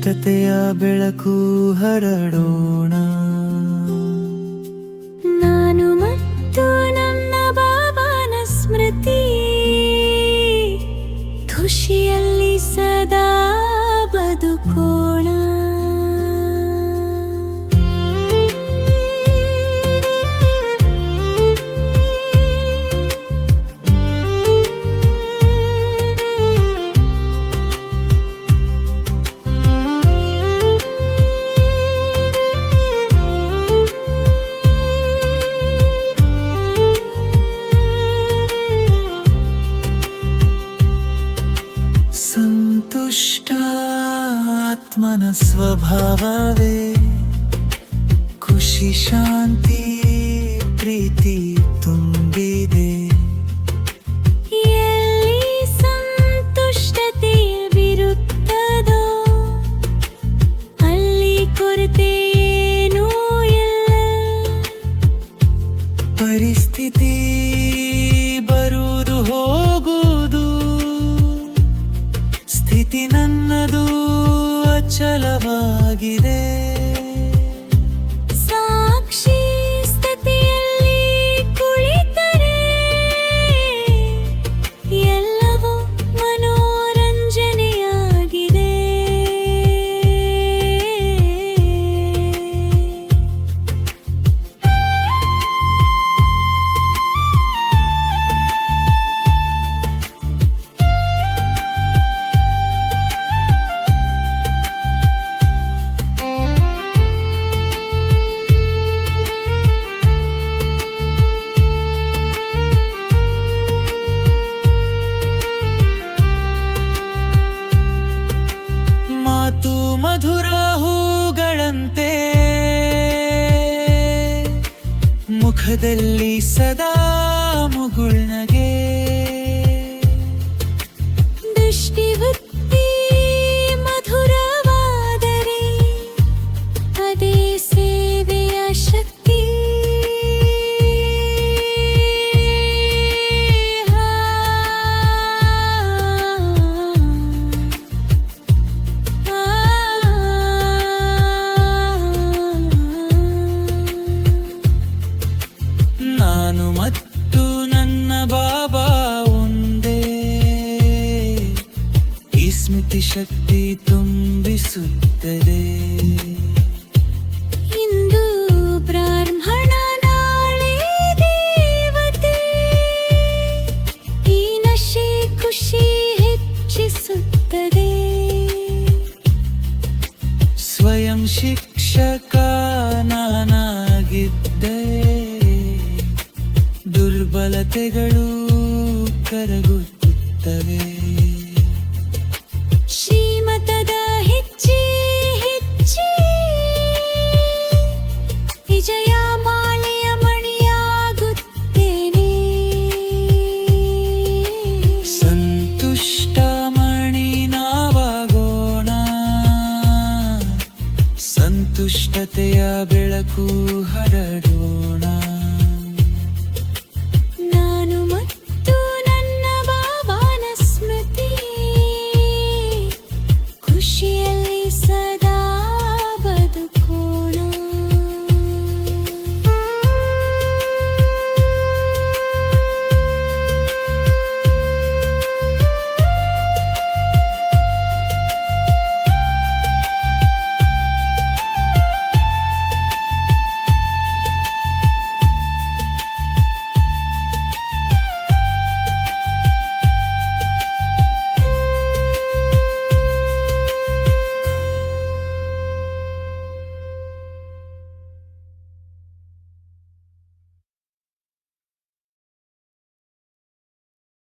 ಸಂತುಷ್ಟತೆಯ ಬೆಳಕು ಹರಡೋಣ. ನಾನು ಮತ್ತು ನನ್ನ ಬಾಬಾನ ಸ್ಮೃತಿ ಖುಷಿಯಲ್ಲಿ ಸದಾ ಬದುಕೋಣ ಸಂತುಷ್ಟ ಆತ್ಮನ ಸ್ವಭಾವವೇ ಖುಷಿ ಶಾಂತಿ ಪ್ರೀತಿ ತುಂಬಿದೆ ಎಲ್ಲಿ ಸಂತುಷ್ಟತೆ ವಿರುತ್ತದೋ ಅಲ್ಲಿ ಕೊರತೆ ಪರಿಸ್ಥಿತಿ ಸ್ಥಿತಿ ನನ್ನದು ಅಚಲವಾಗಿದೆ. ಮುಖದಲ್ಲಿ ಸದಾ ಮುಗುಳ್ನಗೆ. ಶಕ್ತಿ ತುಂಬಿಸುತ್ತದೆ. ಇಂದು ಬ್ರಾಹ್ಮಣ ನಾಳೆ ದೇವತೆ. ಈ ನಶೆ ಖುಷಿ ಹೆಚ್ಚಿಸುತ್ತದೆ. ಸ್ವಯಂ ಶಿಕ್ಷಕ ನಾನಾಗಿದ್ದೆ. ದುರ್ಬಲತೆಗಳು ಕರಗುತ್ತವೆ ಶ್ರೀಮತದ ಹೆಚ್ಚಿ ಹೆಚ್ಚಿ. ವಿಜಯ ಮಾಲೆಯ ಮಣಿಯಾಗುತ್ತೇನೆ. ಸಂತುಷ್ಟ ಮಣಿ ನಾವಾಗೋಣ. ಸಂತುಷ್ಟತೆಯ ಬೆಳಕು ಹರಡೋಣ.